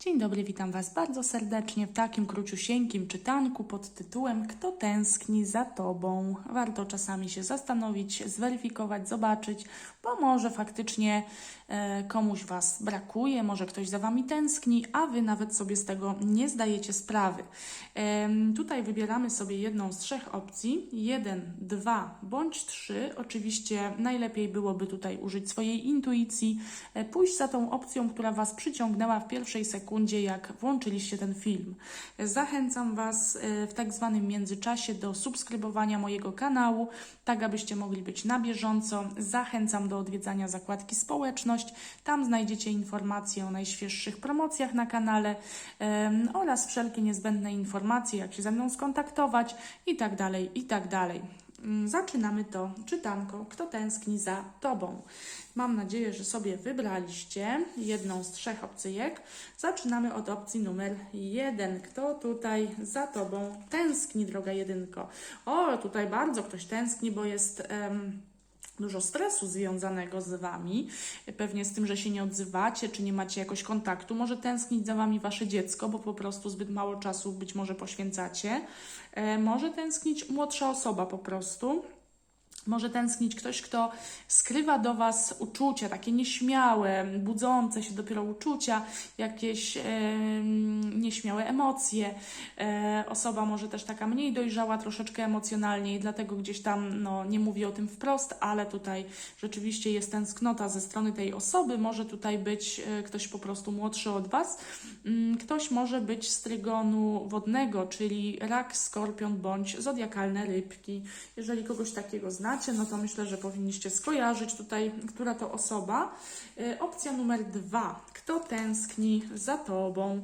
Dzień dobry, witam Was bardzo serdecznie w takim króciusieńkim czytanku pod tytułem Kto tęskni za Tobą? Warto czasami się zastanowić, zweryfikować, zobaczyć, bo może faktycznie e, komuś Was brakuje, może ktoś za Wami tęskni, a Wy nawet sobie z tego nie zdajecie sprawy. Em, tutaj wybieramy sobie jedną z trzech opcji, jeden, dwa bądź trzy. Oczywiście najlepiej byłoby tutaj użyć swojej intuicji, e, pójść za tą opcją, która Was przyciągnęła w pierwszej sekundzie, jak włączyliście ten film. Zachęcam Was e, w tak zwanym międzyczasie do subskrybowania mojego kanału, tak abyście mogli być na bieżąco. Zachęcam do odwiedzania zakładki społeczność. Tam znajdziecie informacje o najświeższych promocjach na kanale oraz wszelkie niezbędne informacje, jak się ze mną skontaktować i tak. Mm, Zaczynamy to czytanko. Kto tęskni za Tobą? Mam nadzieję, że sobie wybraliście jedną z trzech opcyjek. Zaczynamy od opcji numer jeden. Kto tutaj za Tobą tęskni, droga jedynko? O, tutaj bardzo ktoś tęskni, bo jest. em, Dużo stresu związanego z Wami, pewnie z tym, że się nie odzywacie, czy nie macie jakoś kontaktu. Może tęsknić za Wami Wasze dziecko, bo po prostu zbyt mało czasu być może poświęcacie. E, może tęsknić młodsza osoba po prostu. Może tęsknić ktoś, kto skrywa do Was uczucia, takie nieśmiałe, budzące się dopiero uczucia, jakieś e, nieśmiałe emocje. E, osoba może też taka mniej dojrzała troszeczkę emocjonalnie i dlatego gdzieś tam no, nie mówi o tym wprost, ale tutaj rzeczywiście jest tęsknota ze strony tej osoby. Może tutaj być e, ktoś po prostu młodszy od Was. Mm, Ktoś może być z trygonu wodnego, czyli rak, skorpion bądź zodiakalne rybki. Jeżeli kogoś takiego znacie, no to myślę, że powinniście skojarzyć tutaj, która to osoba. E, Opcja numer dwa. Kto tęskni za Tobą?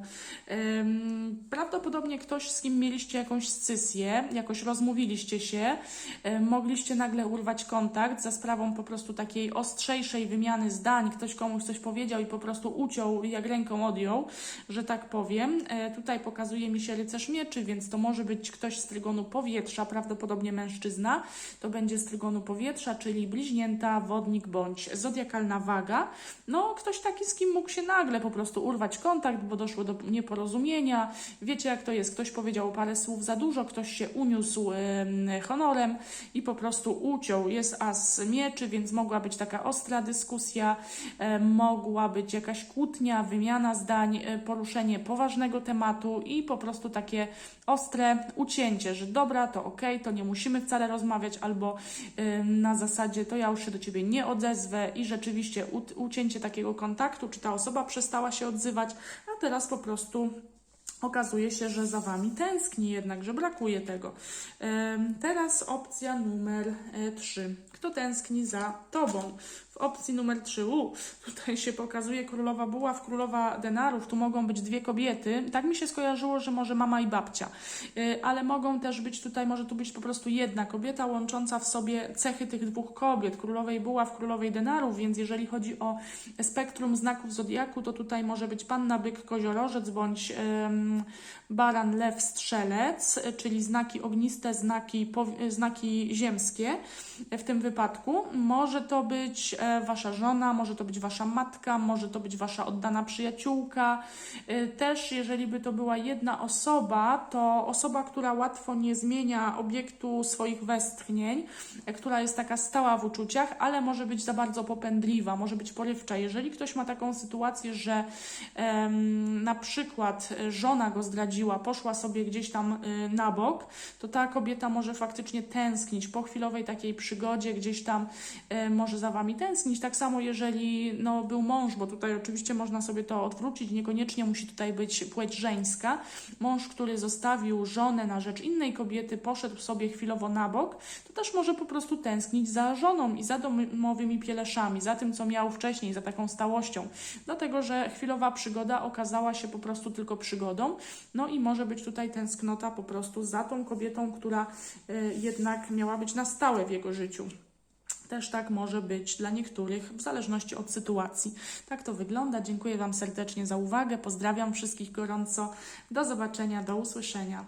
Prawdopodobnie ktoś, z kim mieliście jakąś scysję, jakoś rozmówiliście się, e, mogliście nagle urwać kontakt za sprawą po prostu takiej ostrzejszej wymiany zdań. Ktoś komuś coś powiedział i po prostu uciął, jak ręką odjął, że tak powiem. E, Tutaj pokazuje mi się rycerz mieczy, więc to może być ktoś z trygonu powietrza, prawdopodobnie mężczyzna. To będzie z trygonu powietrza, czyli bliźnięta, wodnik bądź zodiakalna waga. No, ktoś taki, z kim mógł się nagle po prostu urwać kontakt, bo doszło do nieporozumienia. Wiecie, jak to jest. Ktoś powiedział parę słów za dużo, ktoś się uniósł em, honorem i po prostu uciął. Jest as mieczy, więc mogła być taka ostra dyskusja, e, mogła być jakaś kłótnia, wymiana zdań, e, poruszenie poważnego tematu i po prostu takie ostre ucięcie, że dobra, to okej, to nie musimy wcale rozmawiać, albo na zasadzie to ja już się do ciebie nie odezwę i rzeczywiście ucięcie takiego kontaktu, czy ta osoba przestała się odzywać, a teraz po prostu okazuje się, że za Wami tęskni jednak, że brakuje tego. Teraz opcja numer 3. Kto tęskni za Tobą? W opcji numer 3, u, tutaj się pokazuje królowa buław, królowa denarów, tu mogą być dwie kobiety. Tak mi się skojarzyło, że może mama i babcia, Y, ale mogą też być tutaj, może tu być po prostu jedna kobieta łącząca w sobie cechy tych dwóch kobiet, królowej buław, królowej denarów, więc jeżeli chodzi o spektrum znaków zodiaku, to tutaj może być panna, byk, koziorożec bądź baran, lew, strzelec, czyli znaki ogniste, znaki, znaki ziemskie w tym wypadku. Może to być wasza żona, może to być wasza matka, może to być wasza oddana przyjaciółka. E, Też, jeżeli by to była jedna osoba, to osoba, która łatwo nie zmienia obiektu swoich westchnień, e, która jest taka stała w uczuciach, ale może być za bardzo popędliwa, może być porywcza. Jeżeli ktoś ma taką sytuację, że em, na przykład e, żona go zdradziła, poszła sobie gdzieś tam y, na bok, to ta kobieta może faktycznie tęsknić po chwilowej takiej przygodzie, gdzieś tam e, może za wami tęsknić. Tak samo, jeżeli no, był mąż, bo tutaj oczywiście można sobie to odwrócić, niekoniecznie musi tutaj być płeć żeńska. Mąż, który zostawił żonę na rzecz innej kobiety, poszedł sobie chwilowo na bok, to też może po prostu tęsknić za żoną i za domowymi pieleszami, za tym, co miał wcześniej, za taką stałością. Dlatego, że chwilowa przygoda okazała się po prostu tylko przygodą. No i może być tutaj tęsknota po prostu za tą kobietą, która y, jednak miała być na stałe w jego życiu. Też tak może być dla niektórych, w zależności od sytuacji. Tak to wygląda. Dziękuję Wam serdecznie za uwagę. Pozdrawiam wszystkich gorąco. Do zobaczenia, do usłyszenia.